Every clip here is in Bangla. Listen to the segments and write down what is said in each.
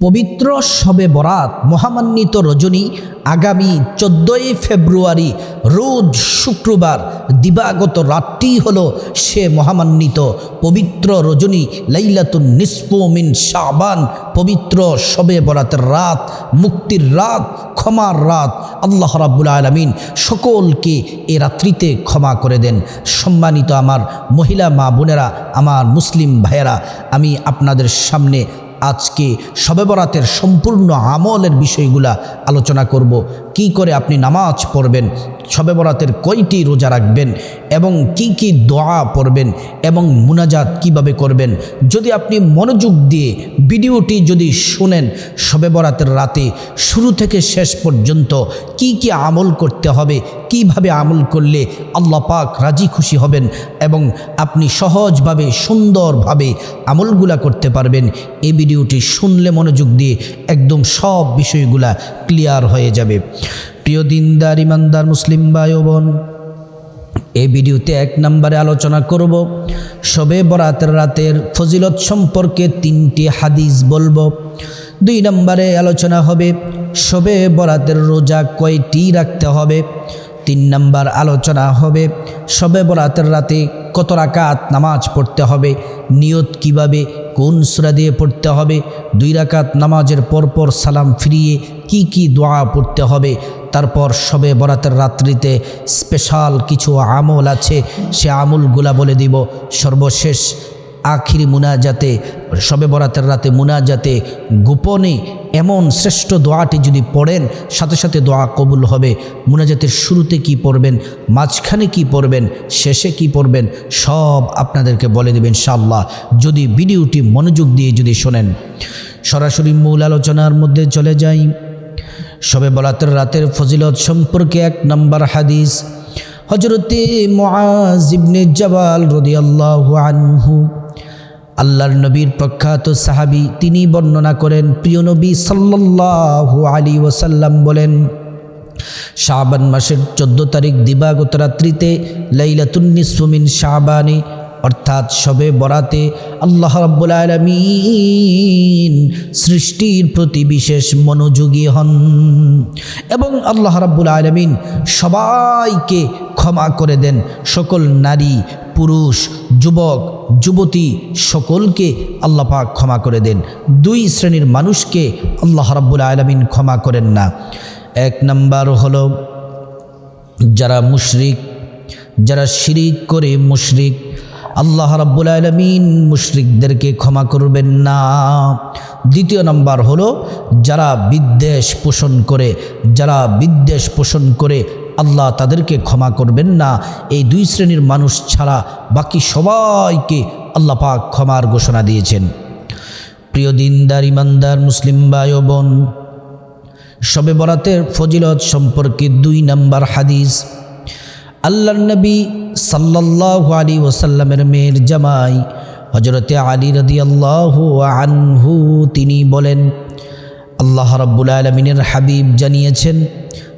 পবিত্র শবে বরাত মহামান্বিত রজনী আগামী চোদ্দোই ফেব্রুয়ারি, রোজ শুক্রবার, দিবাগত রাতটি হল সে মহামান্বিত পবিত্র রজনী লাইলাতুন নিসপমিন শাবান। পবিত্র শবে বরাতের রাত, মুক্তির রাত, ক্ষমার রাত আল্লাহ রাব্বুল আলমিন সকলকে এ রাত্রিতে ক্ষমা করে দেন। সম্মানিত আমার মহিলা মা বোনেরা, আমার মুসলিম ভাইয়েরা, আমি আপনাদের সামনে আজকে শবে বরাতের সম্পূর্ণ আমলের বিষয়গুলা আলোচনা করব। কি করে আপনি নামাজ পড়বেন? শবে বরাতের কয়টি রোজা রাখবেন এবং কি কি দোয়া পড়বেন এবং মুনাজাত কীভাবে করবেন? যদি আপনি মনোযোগ দিয়ে ভিডিওটি যদি শুনেন শবে বরাতের রাতে শুরু থেকে শেষ পর্যন্ত কি কি আমল করতে হবে, কীভাবে আমল করলে আল্লাহ পাক রাজি খুশি হবেন এবং আপনি সহজভাবে, সুন্দরভাবে আমলগুলা করতে পারবেন, এই ভিডিওটি শুনলে মনোযোগ দিয়ে একদম সব বিষয়গুলা ক্লিয়ার হয়ে যাবে। প্রিয় দিনদার, ইমানদার মুসলিম ভাই ও বোন, এই ভিডিওতে এক নম্বরে আলোচনা করব। শবে বরাতের রাতের ফজিলত সম্পর্কে তিনটি হাদিস বলব। দুই নম্বরে আলোচনা হবে শবে বরাতের রোজা কয়টি রাখতে হবে? তিন নম্বর আলোচনা হবে শবে বরাতের রাতে কত রাকাত নামাজ পড়তে হবে? নিয়ত কীভাবে, কোন সুরা দিয়ে পড়তে হবে? দুই রাকাত নামাজের পরপর সালাম ফিরিয়ে কি কি দোয়া পড়তে হবে? তারপর শবে বরাতের রাত্রিতে স্পেশাল কিছু আমল আছে, সে আমলগুলা বলে দিব। সর্বশেষ আখিরি মুনাজাতে শবে বরাতের রাতে মুনাজাতে গোপনে এমন শ্রেষ্ঠ দোয়াটি যদি পড়েন, সাথে সাথে দোয়া কবুল হবে। মুনাজাতের শুরুতে কি পড়বেন, মাঝখানে কি পড়বেন, শেষে কি পড়বেন, সব আপনাদেরকে বলে দেবেন ইনশাআল্লাহ। যদি ভিডিওটি মনোযোগ দিয়ে যদি শোনেন, সরাসরি মূল আলোচনার মধ্যে চলে যাই। শবে বলাতের রাতের ফজিলত সম্পর্কে এক নম্বর হাদিস। হজরতে মুআজিবনে জবাল রদিয়াল্লাহু আনহু, আল্লাহর নবীর প্রখ্যাত সাহাবি, তিনি বর্ণনা করেন, প্রিয় নবী সাল্লাল্লাহু আলী ওসাল্লাম বলেন, শাবান মাসের চোদ্দ তারিখ দিবাগত রাত্রিতে লাইলাতুন্নিসমিন শাবানে অর্থাৎ সবে বরাতে আল্লাহ রাব্বুল আলমিন সৃষ্টির প্রতি বিশেষ মনোযোগী হন এবং আল্লাহ রাব্বুল আলমিন সবাইকে ক্ষমা করে দেন। সকল নারী, পুরুষ, যুবক, যুবতী সকলকে আল্লাহ পাক ক্ষমা করে দেন। দুই শ্রেণির মানুষকে আল্লাহ রাব্বুল আলমিন ক্ষমা করেন না। এক নাম্বার হলো যারা মুশরিক, যারা শিরিক করে মুশরিক আল্লাহ রাব্বুল আলমিন মুশরিকদেরকে ক্ষমা করবেন না। দ্বিতীয় নম্বর হলো, যারা বিদ্বেষ পোষণ করে, যারা বিদ্বেষ পোষণ করে আল্লাহ তাদেরকে ক্ষমা করবেন না। এই দুই শ্রেণির মানুষ ছাড়া বাকি সবাইকে আল্লাহ পাক ক্ষমার ঘোষণা দিয়েছেন। প্রিয় দিনদার, ইমানদার, মুসলিম ও বোন শবে বরাতের ফজিলত সম্পর্কে দুই নম্বর হাদিস। আল্লাহ নবী সাল্লাল্লাহু আলী ওসাল্লামের মেয়ের জামাই হজরতে আলী রদি আল্লাহ আনহু, তিনি বলেন, আল্লাহ রাব্বুল আলমিনের হাবিব জানিয়েছেন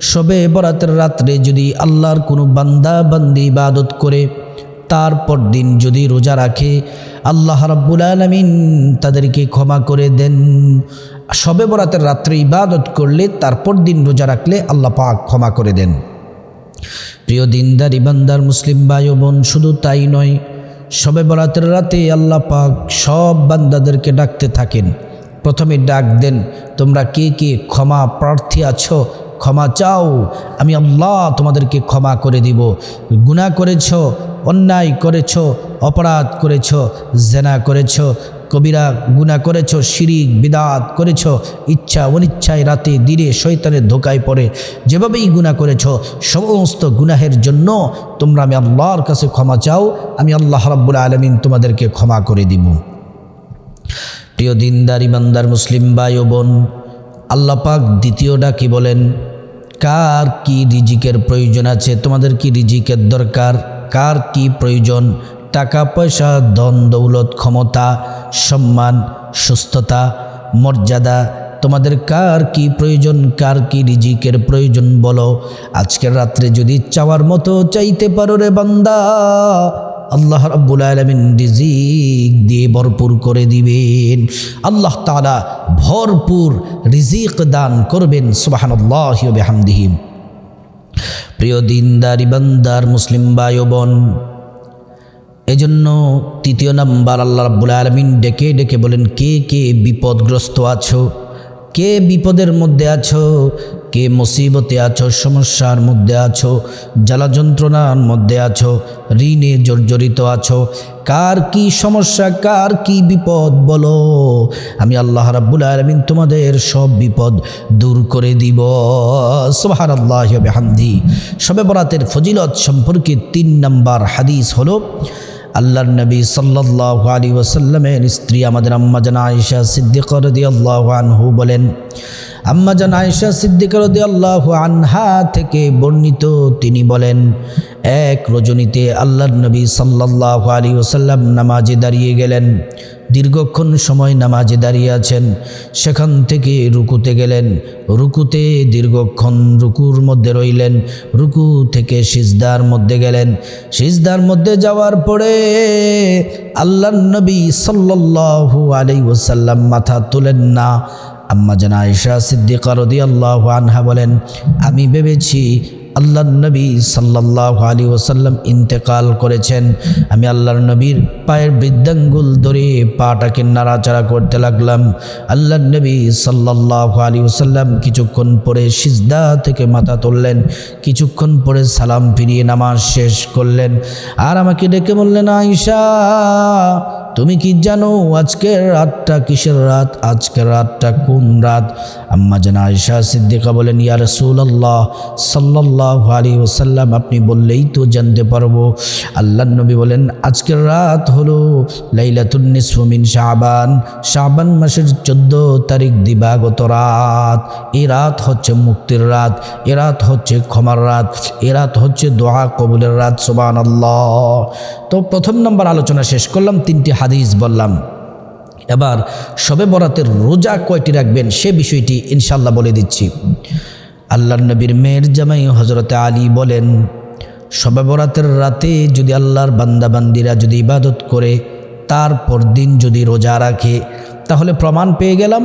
সবে বরাতের রাত্রে যদি আল্লাহর কোনো বান্দা বান্দি ইবাদত করে, তারপর দিন যদি রোজা রাখে, আল্লাহ রাব্বুল আলমিন তাদেরকে ক্ষমা করে দেন। সবে বরাতের রাত্রে ইবাদত করলে তারপর দিন রোজা রাখলে আল্লাহ পাক ক্ষমা করে দেন। প্রিয় দিনদার, ইবানদার, মুসলিম ভাই বোন, শুধু তাই নয়, সবে বরাতের রাতে আল্লাহ পাক সব বান্দাদেরকে ডাকতে থাকেন। প্রথমে ডাক দেন, তোমরা কে কে ক্ষমা প্রার্থী আছো? ক্ষমা চাও? আমি আল্লাহ তোমাদেরকে ক্ষমা করে দিব। গুণা করেছ, অন্যায় করেছ, অপরাধ করেছ, জেনা করেছ কবিরা গুণা করেছ, শিরিক, বিদাত করেছ, ইচ্ছা অনিচ্ছায় রাতে দিনে শৈতানের ধোকায় পড়ে। যেভাবেই গুণা করেছ, সমস্ত গুনাহের জন্য তোমরা আমি আল্লাহর কাছে ক্ষমা চাও, আমি আল্লাহ রাব্বুল আলমিন তোমাদেরকে ক্ষমা করে দিব। প্রিয় দিনদার, ইমানদার, মুসলিম ভাই ও বোন, আল্লাহ পাক দ্বিতীয় ডাকি বলেন? কার কি রিজিকের প্রয়োজন আছে? তোমাদের কি রিজিকের দরকার? কার কি প্রয়োজন? টাকা পয়সা ধন, দৌলত, ক্ষমতা, সম্মান, সুস্থতা, মর্যাদা, তোমাদের কার কি প্রয়োজন, কার কি রিজিকের প্রয়োজন বলো। আজকের রাত্রে যদি চাওয়ার মতো চাইতে পারো রে বান্দা, আল্লাহ রাব্বুল আলমিন রিজিক দিয়ে ভরপুর করে দিবেন। আল্লাহ তাআলা ভরপুর রিজিক দান করবেন সুবাহান্লাহ হামদিহিম প্রিয় দিনদার, ইবান্দার, মুসলিম ভাই ও বোন এজন্য তৃতীয় নাম্বার আল্লাহ রাব্বুল আলমিন ডেকে ডেকে বলেন, কে কে বিপদগ্রস্ত আছো? কে বিপদের মধ্যে আছো? কে মুসিবতে আছো, সমস্যার মধ্যে আছো জ্বালা যন্ত্রণার মধ্যে আছো, ঋণে জর্জরিত আছো? কার কি সমস্যা, কার কি বিপদ বলো? আমি আল্লাহ রাব্বুল আলমিন তোমাদের সব বিপদ দূর করে দিব। সোহার আল্লাহ হামদি সবে বরাতের ফজিলত সম্পর্কে তিন নাম্বার হাদিস হলো আল্লাহর নবী সাল্লাহ আলী ওসাল্লামের স্ত্রী আমাদের আম্মা জানা আয়েশা সিদ্দিক রদি আল্লাহ আনহু বলেন, আম্মা জান আয়েশা সিদ্দিক রদি আল্লাহ আনহা থেকে বর্ণিত তিনি বলেন, এক রজনীতে আল্লাহ নবী সাল্লাহ আলী ওসাল্লাম নামাজে দাঁড়িয়ে গেলেন। দীর্ঘক্ষণ সময় নামাজে দাঁড়িয়ে আছেন। সেখান থেকে রুকুতে গেলেন। রুকুতে দীর্ঘক্ষণ রুকুর মধ্যে রইলেন। রুকু থেকে সিজদার মধ্যে গেলেন। সিজদার মধ্যে যাওয়ার পরে আল্লাহ নবী সাল্লাল্লাহু আলাই ওসাল্লাম মাথা তোলেন না। আম্মা জানা আয়সা সিদ্দিকা রদি আল্লাহ আনহা বলেন, আমি ভেবেছি আল্লাহ নবী সাল্লাহ আলী ওসাল্লাম ইন্তেকাল করেছেন। আমি আল্লাহর নবীর পায়ের বৃদ্ধাঙ্গুল ধরে পাটাকে নাড়াচাড়া করতে লাগলাম। আল্লাহ নবী সাল্লাহ আলী ওসাল্লাম কিছুক্ষণ পরে সিজদা থেকে মাথা তুললেন। কিছুক্ষণ পরে সালাম ফিরিয়ে নামাজ শেষ করলেন। আর আমাকে ডেকে বললেন আইসা তুমি কি জানো আজকের রাতটা কিসের রাত? আজকের রাতটা কোন রাত? আম্মা জানা আয়সা সিদ্দিকা বলেন, ইয়া রসুল্লাহ সাল্লাহ আলী ওসাল্লাম আপনি বললেই তো জানতে পারব। আল্লাহ নবী বলেন, আজকের রাত হলো লাইলাতুন্নিসমিন শাহবান শাহবান মাসের চোদ্দ তারিখ দিবাগত রাত। এ রাত হচ্ছে মুক্তির রাত। এ রাত হচ্ছে ক্ষমার রাত। এ রাত হচ্ছে দোয়া কবুলের রাত সোবান আল্লাহ তো প্রথম নম্বর আলোচনা শেষ করলাম, তিনটি হাদিস বললাম। এবার সবে বরাতের রোজা কয়টি রাখবেন সে বিষয়টি ইনশাল্লাহ বলে দিচ্ছি। আল্লাহ নবীর মেয়ের জামাই হজরতে আলী বলেন সবে বরাতের রাতে যদি আল্লাহর বান্দাবান্দিরা যদি ইবাদত করে, তারপর দিন যদি রোজা রাখে, তাহলে প্রমাণ পেয়ে গেলাম,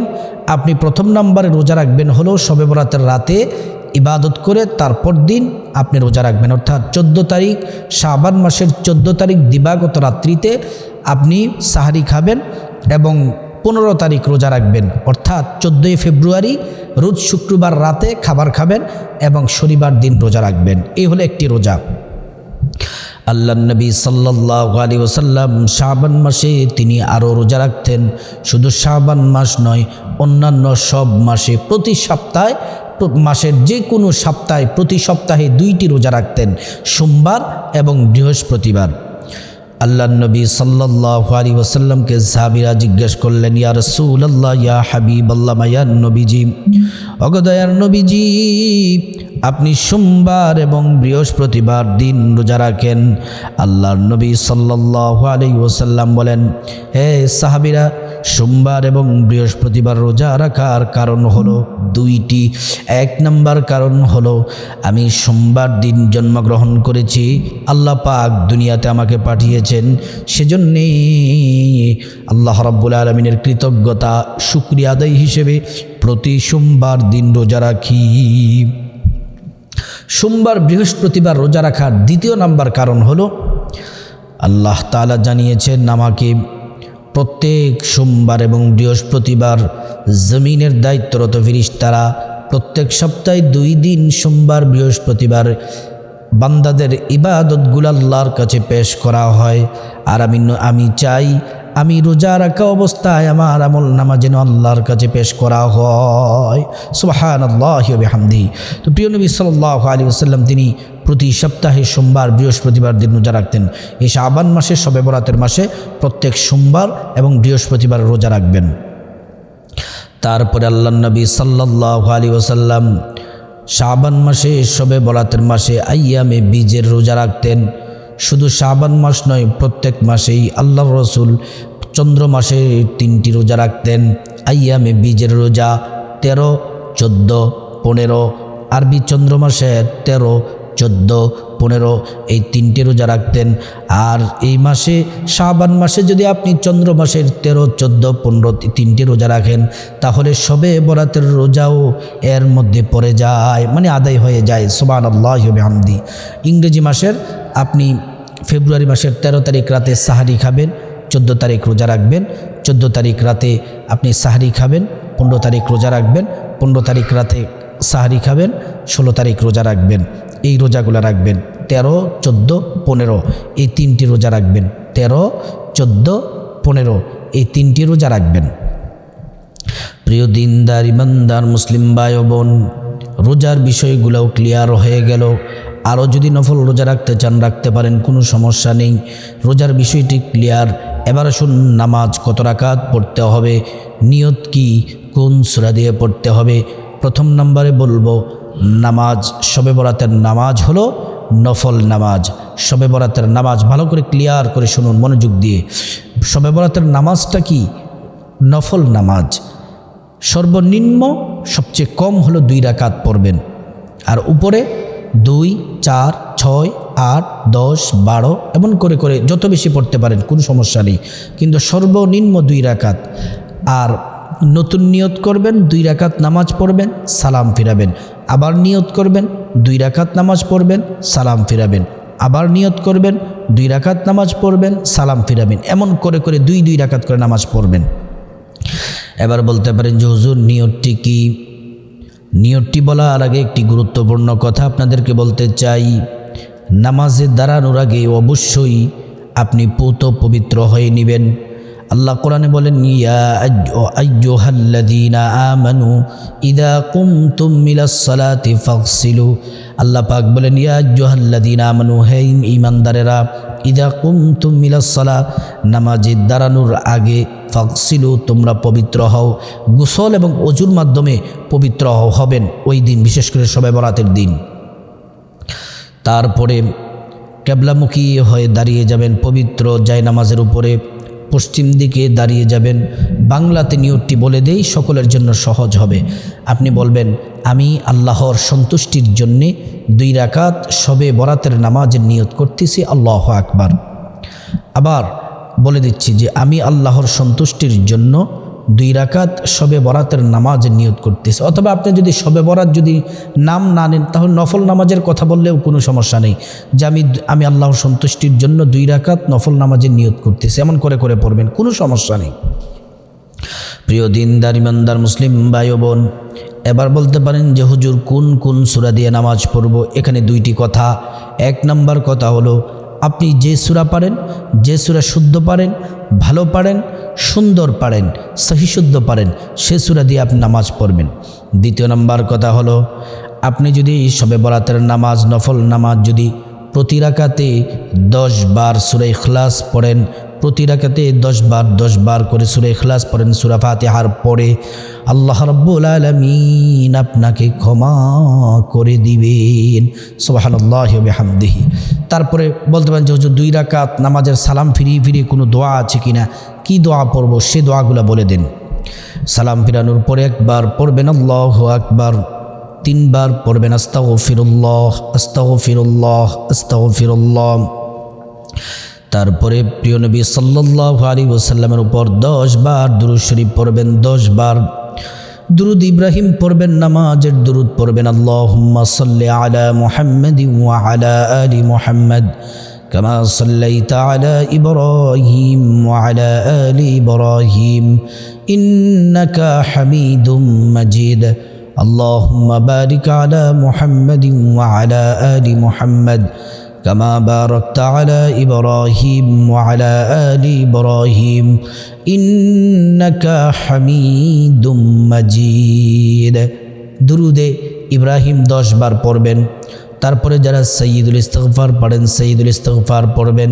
আপনি প্রথম নম্বরে রোজা রাখবেন হলো সবে বরাতের রাতে ইবাদত করে তারপর দিন আপনি রোজা রাখবেন। অর্থাৎ চোদ্দ তারিখ শাবান মাসের চোদ্দ তারিখ দিবাগত রাত্রিতে আপনি সাহারি খাবেন এবং পনেরো তারিখ রোজা রাখবেন। অর্থাৎ চোদ্দোই ফেব্রুয়ারি রোজ শুক্রবার রাতে খাবার খাবেন এবং শনিবার দিন রোজা রাখবেন। এই হলো একটি রোজা। আল্লাহ নবী সাল্লাহ আলী ওসাল্লাম শাহবান মাসে তিনি আরও রোজা রাখতেন। শুধু শাহবান মাস নয়, অন্যান্য সব মাসে প্রতি সপ্তাহে মাসের যে কোনো সপ্তাহে প্রতি সপ্তাহে দুইটি রোজা রাখতেন সোমবার এবং বৃহস্পতিবার। আল্লাহ নবী সাল্লাহ আলী ওসাল্লামকে সাহাবিরা জিজ্ঞেস করলেন, ইয়া রসুল আল্লাহ ইয়া হাবিব আল্লাহ মায়ার নবীজি অগদয়ার নবীজি, আপনি সোমবার এবং বৃহস্পতিবার দিন রোজা রাখেন। আল্লাহর নবী সাল্লাহ আলী ওসাল্লাম বলেন, হে সাহাবিরা, সোমবার এবং বৃহস্পতিবার রোজা রাখার কারণ হলো দুইটি। এক নম্বর কারণ হলো, আমি সোমবার দিন জন্মগ্রহণ করেছি, আল্লাহ পাক দুনিয়াতে আমাকে পাঠিয়েছেন সেজন্যে আল্লাহ রাব্বুল আলমিনের কৃতজ্ঞতা, শুক্রিয়া আদায় হিসেবে প্রতি সোমবার দিন রোজা রাখি। সোমবার বৃহস্পতিবার রোজা রাখার দ্বিতীয় নাম্বার কারণ হলো, আল্লাহ তালা জানিয়েছেন আমাকে প্রত্যেক সোমবার এবং বৃহস্পতিবার জমিনের দায়িত্বরত ফিরিস্তারা প্রত্যেক সপ্তাহে দুই দিন সোমবার, বৃহস্পতিবার বান্দাদের ইবাদতগুলো আল্লাহর কাছে পেশ করা হয়। আর আমি আমি চাই, আমি রোজা রাখা অবস্থায় আমার আমল নামা যেন আল্লাহর কাছে পেশ করা হয়। সুবাহান আল্লাহ হামদি তো প্রিয় নবী সাল্লাহ আলী আসাল্লাম তিনি প্রতি সপ্তাহে সোমবার, বৃহস্পতিবার দিন রোজা রাখতেন। এই শাবান মাসে, সবে বরাতের মাসে প্রত্যেক সোমবার এবং বৃহস্পতিবার রোজা রাখবেন। তারপরে আল্লাহ নবী সাল্লাহ আলী ওসাল্লাম শাবান মাসে সবে বরাতের মাসে আইয়ামে বীজের রোজা রাখতেন। শুধু শাবান মাস নয়, প্রত্যেক মাসেই আল্লাহ রসুল চন্দ্র মাসে তিনটি রোজা রাখতেন। আইয়ামে বীজের রোজা তেরো, চোদ্দ, পনেরো। আরবি চন্দ্র মাসে তেরো, চোদ্দ পনেরো, এই তিনটে রোজা রাখতেন। আর এই মাসে, শাবান মাসে যদি আপনি চন্দ্র মাসের তেরো, চোদ্দ, পনেরো তিনটে রোজা রাখেন, তাহলে সবে বরাতের রোজাও এর মধ্যে পড়ে যায় মানে আদায় হয়ে যায়। সোবান আল্লাহ হামদি ইংরেজি মাসের আপনি ফেব্রুয়ারি মাসের তেরো তারিখ রাতে সাহারি খাবেন, চোদ্দ তারিখ রোজা রাখবেন, চোদ্দ তারিখ রাতে আপনি সাহারি খাবেন, পনেরো তারিখ রোজা রাখবেন, পনেরো তারিখ রাতে সাহারি খাবেন, ষোলো তারিখ রোজা রাখবেন। এই রোজাগুলো রাখবেন। তেরো, চোদ্দ, পনেরো। এই তিনটি রোজা রাখবেন। তেরো, চোদ্দ, পনেরো। এই তিনটি রোজা রাখবেন। প্রিয় দিনদার, ইমানদার, মুসলিম ও বোন, রোজার বিষয়গুলোও ক্লিয়ার হয়ে গেল। আরও যদি নফল রোজা রাখতে চান, রাখতে পারেন, কোনো সমস্যা নেই। রোজার বিষয়টি ক্লিয়ার। এবার আসুন, নামাজ কত রাকাত পড়তে হবে? নিয়ত কি? কোন সুরা দিয়ে পড়তে হবে? প্রথম নম্বরে বলব, নামাজ শবে বরাতের নামাজ হলো নফল নামাজ। শবে বরাতের নামাজ ভালো করে ক্লিয়ার করে শুনুন, মনোযোগ দিয়ে। শবে বরাতের নামাজটা কি? নফল নামাজ। সর্বনিম্ন সবচেয়ে কম হলো দুই রাকাত পড়বেন। আর উপরে দুই, চার, ছয়, আট, দশ, বারো এমন করে করে যত বেশি পড়তে পারেন, কোনো সমস্যা নেই। কিন্তু সর্বনিম্ন দুই রাকাত। আর নতুন নিয়ত করবেন, দুই রাকাত নামাজ পড়বেন, সালাম ফিরাবেন। আবার নিয়ত করবেন, দুই রাকাত নামাজ পড়বেন, সালাম ফিরাবেন। আবার নিয়ত করবেন, দুই রাকাত নামাজ পড়বেন, সালাম ফিরাবেন। এমন করে করে দুই দুই রাকাত করে নামাজ পড়বেন। এবার বলতে পারেন যে, হুজুর, নিয়তটি কি? নিয়তটি বলার আগে একটি গুরুত্বপূর্ণ কথা আপনাদেরকে বলতে চাই। নামাজে দাঁড়ানোর আগে অবশ্যই আপনি পুত পবিত্র হয়ে নেবেন। আল্লাহ কোরআনে বলেন আল্লাহ পাক বলেন, ইয়া হে ইমানদারেরা ইদা কুমতুম মিলাস সালা নামাজে দাঁড়ানোর আগে ফাগসিলু, তোমরা পবিত্র হও। গুসল এবং অজুর মাধ্যমে পবিত্র হও হবেন ওই দিন, বিশেষ করে সবাই বরাতের দিন। তারপরে কেবলামুখী হয়ে দাঁড়িয়ে যাবেন পবিত্র জায়নামাজের উপরে। পশ্চিম দিকে দাঁড়িয়ে যাবেন। বাংলাতে নিয়তটি বলে দেই, সকলের জন্য সহজ হবে। আপনি বলবেন, আমি আল্লাহর সন্তুষ্টির জন্যে দুই রাকাত সবে বরাতের নামাজের নিয়ত করতেছি, আল্লাহ আকবার। আবার বলে দিচ্ছি যে, আমি আল্লাহর সন্তুষ্টির জন্য দুই রাকাত শবে বরাতের নামাজের নিয়ত করতেছে। অথবা আপনি যদি শবে বরাত যদি নাম না নেন, তাহলে নফল নামাজের কথা বললেও কোনো সমস্যা নেই। যে আমি আমি আল্লাহর সন্তুষ্টির জন্য দুই রাকাত নফল নামাজের নিয়ত করতেছি, এমন করে করে পড়বেন, কোনো সমস্যা নেই। প্রিয় দিনদার, ইমানদার, মুসলিম ভাই বোন, এবার বলতে পারেন যে হুজুর কোন কোন সুরা দিয়ে নামাজ পড়ব? এখানে দুইটি কথা। এক নাম্বার কথা হলো, আপনি যে সুরা পারেন, যে সুরা শুদ্ধ পারেন, ভালো পারেন সুন্দর পারেন, সহিশুদ্ধ পারেন, সে সুরা দিয়ে আপনি নামাজ পড়বেন। দ্বিতীয় নম্বর কথা হলো, আপনি যদি সবে বরাতের নামাজ, নফল নামাজ যদি প্রতি রাকাতে দশ বার সুরে ইখলাস পড়েন, প্রতি রাকাতে দশ বার দশ বার করে সুরে ইখলাস পড়েন, সুরা ফাতিহার পরে আল্লাহ রব্বুল আলমিন আপনাকে ক্ষমা করে দিবেন। সোহানুল্লাহ হামদিহি তারপরে বলতে পারেন যে হুজুর দুই রাকাত নামাজের সালাম ফিরিয়ে ফিরিয়ে কোনো দোয়া আছে কিনা? কি দোয়া পড়ব সে দোয়াগুলো বলে দিন। সালাম ফিরানোর পরে একবার পড়বেন, আল্লাহ আকবার। তিনবার পড়বেন আস্তাও ফিরুল্লাহ আস্তাও ফিরুল্লাহ আস্তাও ফিরুল্লাহ তারপরে প্রিয় নবী সাল্লাহ আলী ওসাল্লামের উপর দশ বার দুরুদ শরীফ পড়বেন দশ বার দুরুদ ইব্রাহিম পড়বেন, নামাজের দুরুদ পড়বেন, আল্লাহুম্মা সাল্লি আলা মোহাম্মদ আলা আলি মুহাম্মাদ। كما صليت على إبراهيم وعلى آل إبراهيم إنك حميد مجيد اللهم بارك على محمد وعلى آل محمد كما باركت على إبراهيم وعلى آل إبراهيم إنك حميد مجيد درود ইব্রাহিম দশ বার পড়বেন তারপরে যারা সঈদুল ইস্তফার পড়েন সঈদুল ইস্তফার পড়বেন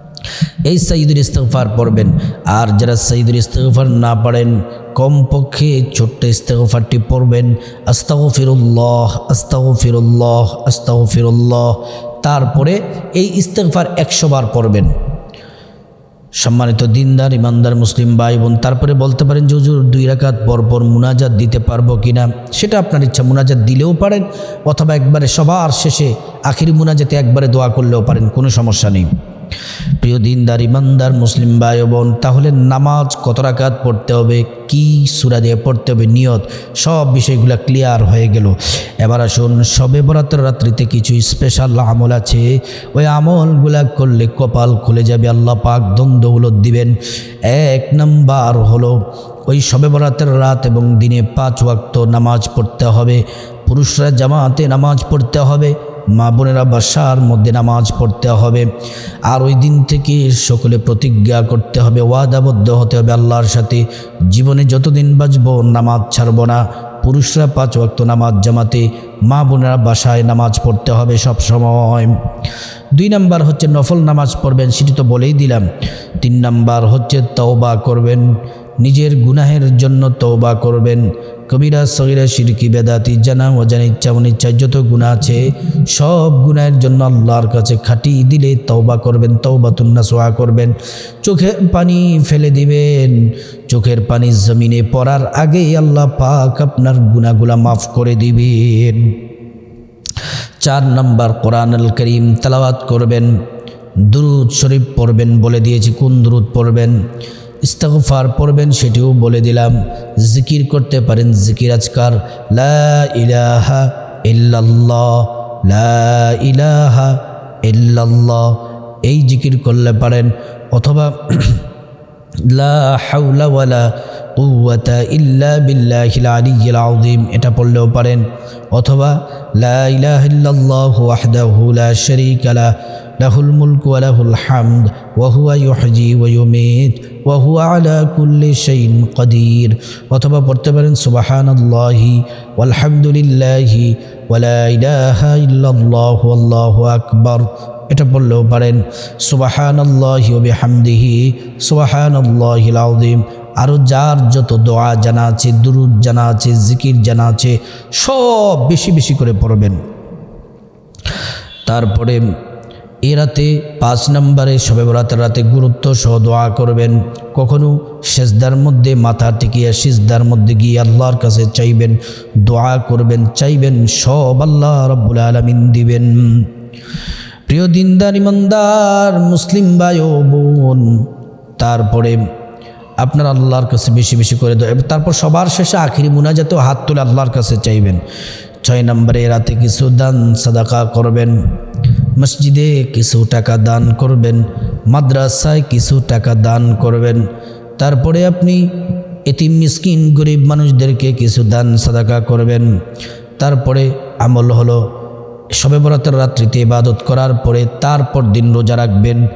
এই সাইদুল ইস্তফার পড়বেন। আর যারা সাইদুল ইস্তফার না পারেন কমপক্ষে ছোট্ট ইস্তফারটি পড়বেন। আস্তাও ফিরুল্লাহ আস্তাও ফিরুল্লাহ আস্তাও ফিরুল্লাহ তারপরে এই ইস্তফার একশো বার পড়বেন। সম্মানিত দিনদার, ইমানদার মুসলিম ভাই বোন তারপরে বলতে পারেন যে, হুজুর, দুই রাকাত পরপর মুনাজাত দিতে পারব কিনা? সেটা আপনার ইচ্ছা, মুনাজাত দিলেও পারেন, অথবা একবারে সবার শেষে আখিরি মুনাজাতে একবারে দোয়া করলেও পারেন, কোনো সমস্যা নেই। প্রিয় দিনদার, ইমানদার মুসলিম ভাই বোন, তাহলে নামাজ কত রাকাত পড়তে হবে? কি সুরা দিয়ে পড়তে হবে? নিয়ত, সব বিষয়গুলো ক্লিয়ার হয়ে গেল। এবার আসুন, সবে বরাতের রাত্রিতে কিছু স্পেশাল আমল আছে। ওই আমলগুলা করলে কপাল খুলে যাবে, আল্লাহ পাক দ্বন্দ্বগুলো দিবেন। এক নাম্বার হলো, ওই সবে বরাতের রাত এবং দিনে পাঁচ ওয়াক্ত নামাজ পড়তে হবে। পুরুষরা জামাতে নামাজ পড়তে হবে। মা বোনেরা বাসার মধ্যে নামাজ পড়তে হবে। আর ওই দিন থেকে সকলে প্রতিজ্ঞা করতে হবে, ওয়াদাবদ্ধ হতে হবে আল্লাহর সাথে। জীবনে যতদিন বাঁচব নামাজ ছাড়ব না। পুরুষরা পাঁচ ওয়াক্ত নামাজ জামাতে, মা বোনেরা বাসায় নামাজ পড়তে হবে সব সময়। দুই নাম্বার হচ্ছে নফল নামাজ পড়বেন, সেটি তো বলেই দিলাম। তিন নাম্বার হচ্ছে তওবা করবেন, নিজের গুনাহের জন্য তওবা করবেন। কবিরা, সগিরা শিরকি বেদাতি, জানা, অজানা ইচ্ছা, অনিচ্ছা, যত গুণা আছে, সব গুণায়ের জন্য আল্লাহর কাছে খাটি দিলে তওবা করবেন তওবা তুন্না সোয়া করবেন। চোখের পানি ফেলে দিবেন, চোখের পানি জমিনে পড়ার আগেই আল্লাহ পাক আপনার গুণাগুলা মাফ করে দিবেন। চার নম্বর কোরআনুল করিম তালাওয়াত করবেন, দুরুদ শরীফ পড়বেন বলে দিয়েছি, কোন দুরুদ পড়বেন? ইস্তগফার পড়বেন সেটিও বলে দিলাম। জিকির করতে পারেন জিকির আজকার। লা ইলাহা ইল্লাল্লাহ, লা ইলাহা এই জিকির করলে পারেন। অথবা লা ইল্লা বিল্লাহিল এটা পড়লেও পারেন। অথবা লা ইলাহা ইল্লাল্লাহু ওয়াহদাহু লা লাহুল মুলকু ওয়া লাহুল হামদ ওয়া হুয়া ইউহয়ি ওয়া ইউমীত ওয়া হুয়া আলা কুল্লি শাইইন কাদির অথবা পড়তে পারেন, সুবহানাল্লাহি ওয়ালহামদুলিল্লাহি ওয়া লা ইলাহা ইল্লাল্লাহু আল্লাহু আকবার। এটা বললেও পারেন সুবাহান আল্লাহ হামদিহি সুবাহান আল্লাহিল আউদিম আরও যার যত দোয়া জানা আছে, দুরুদ জানা আছে, জিকির জানা আছে, সব বেশি বেশি করে পড়বেন। তারপরে এ রাতে পাঁচ নম্বরে সবে বরাতের রাতে গুরুত্ব সহ দোয়া করবেন। কখনো সেজদার মধ্যে, মাথা টিকিয়ে সিজদার মধ্যে গিয়ে আল্লাহর কাছে চাইবেন, দোয়া করবেন, চাইবেন, সব আল্লাহ রব্বুল আলমিন দিবেন। প্রিয় দিনদার, ইমানদার, মুসলিম ভাই ও বোন তারপরে আপনার আল্লাহর কাছে বেশি বেশি করে দেয় তারপর সবার শেষে আখিরি মুনাজাতেও হাত তুলে আল্লাহর কাছে চাইবেন। ছয় নম্বরে রাতে কিছু দান, সাদাকা করবেন। মসজিদে কিছু টাকা দান করবেন। মাদ্রাসায় কিছু টাকা দান করবেন। তারপরে আপনি এতিম, মিসকিন, গরিব মানুষদেরকে কিছু দান, সাদাকা করবেন। তারপরে আমল হলো সবে বরাতের রাত্রিতে ইবাদত করার পরে তারপর দিন রোজা রাখবেন।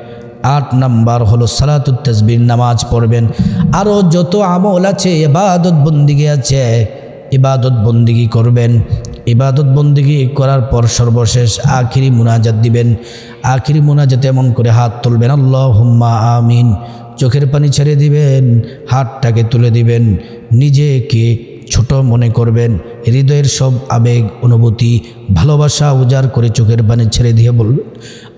আট নাম্বার হলো সালাতুত তসবির, নামাজ পড়বেন। আরও যত আমল আছে, ইবাদত বন্দিগি আছে, ইবাদত বন্দিগি করবেন। ইবাদত বন্দিগি করার পর সর্বশেষ আখিরি মুনাজাত দিবেন। আখিরি মুনাজাত এমন করে হাত তুলবেন আল্লাহ হুম্মা আমিন। চোখের পানি ছেড়ে দিবেন, হাতটাকে তুলে দিবেন, নিজেকে ছোট মনে করবেন। হৃদয়ের সব আবেগ, অনুভূতি, ভালোবাসা উজাড় করে চোখের পানি ছেড়ে দিয়ে বলবেন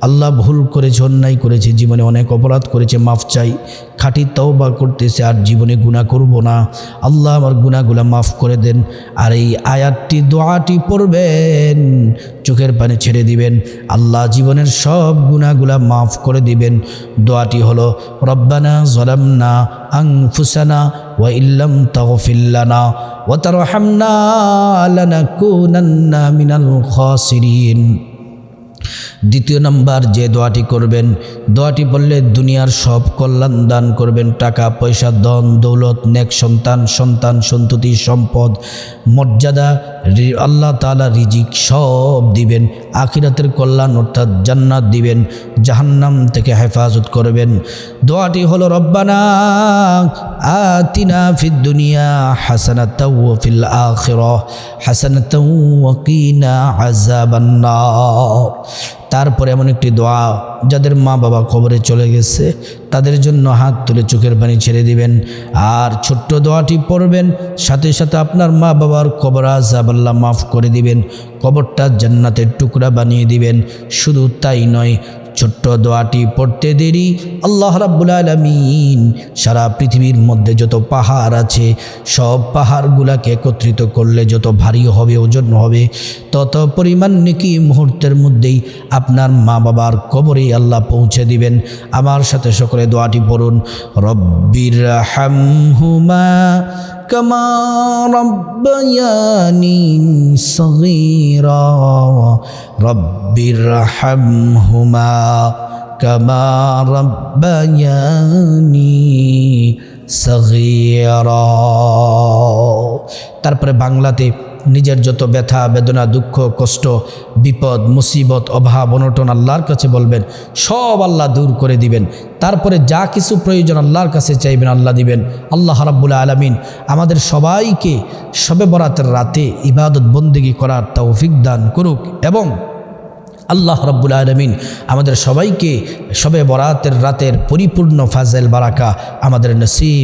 আল্লাহ ভুল করেছে অন্যায় করেছে, জীবনে অনেক অপরাধ করেছে, মাফ চাই। খাঁটি তওবা করতেছে, আর জীবনে গুণা করব না। আল্লাহ আমার গুণাগুলা মাফ করে দেন, আর এই আয়াতটি, দোয়াটি পড়বেন, চোখের পানি ছেড়ে দিবেন। আল্লাহ জীবনের সব গুণাগুলা মাফ করে দিবেন। দোয়াটি হলো, রব্বানা জলামনা আংফুসানা ওয়া ইল্লাম তাগফিল্লানা ওয়া তারহামনা লানাকুনান্না মিনাল খাসিরিন। দ্বিতীয় নাম্বার, যে দোয়াটি করবেন, দোয়াটি বললে দুনিয়ার সব কল্যাণ দান করবেন। টাকা, পয়সা, ধন, দৌলত, নেক সন্তান সন্তান, সন্ততি, সম্পদ, মর্যাদা আল্লাহ তালা রিজিক সব দিবেন। আখিরাতের কল্যাণ অর্থাৎ জান্নাত দিবেন, জাহান্নাম থেকে হেফাজত করবেন। দোয়াটি হলো, রব্বানা আতিনা ফিদ দুনিয়া হাসানাতাও ফিল আখিরাহ হাসানাতাও ওয়া কিনা আযাবান নার। তারপরে এমন একটি দোয়া যাদের মা বাবা কবরে চলে গেছে, তাদের জন্য হাত তুলে চোখের পানি ছেড়ে দিবেন। আর ছোট্ট দোয়াটি পড়বেন, সাথে সাথে আপনার মা বাবার কবর আজাব আল্লাহ মাফ করে দিবেন, কবরটা জান্নাতের টুকরা বানিয়ে দিবেন। শুধু তাই নয় ছোট্ট দোয়াটি পড়তে দেরি। আল্লাহ রাব্বুল আলমিন সারা পৃথিবীর মধ্যে যত পাহাড় আছে, সব পাহাড়গুলাকে একত্রিত করলে যত ভারী হবে ওজন হবে, তত পরিমাণ নাকি মুহূর্তের মধ্যেই আপনার মা বাবার কবরে আল্লাহ পৌঁছে দিবেন। আমার সাথে সকলে দোয়াটি পড়ুন। রব্বির হামহুমা كما ربياني صغيرا رب ارحمهما كما ربياني صغيرا তারপরে বাংলাতে নিজের যত ব্যথা, বেদনা, দুঃখ, কষ্ট, বিপদ, মুসিবত, অভাব, অনটন আল্লাহর কাছে বলবেন, সব আল্লাহ দূর করে দিবেন। তারপরে যা কিছু প্রয়োজন আল্লাহর কাছে চাইবেন, আল্লাহ দিবেন। আল্লাহ রাব্বুল আলমিন আমাদের সবাইকে সবে বরাতের রাতে ইবাদত বন্দিগি করার তৌফিক দান করুক এবং আল্লাহ রব্বুল আলমিন আমাদের সবাইকে সবে বরাতের রাতের পরিপূর্ণ ফাজেল বারাকা আমাদের নসিব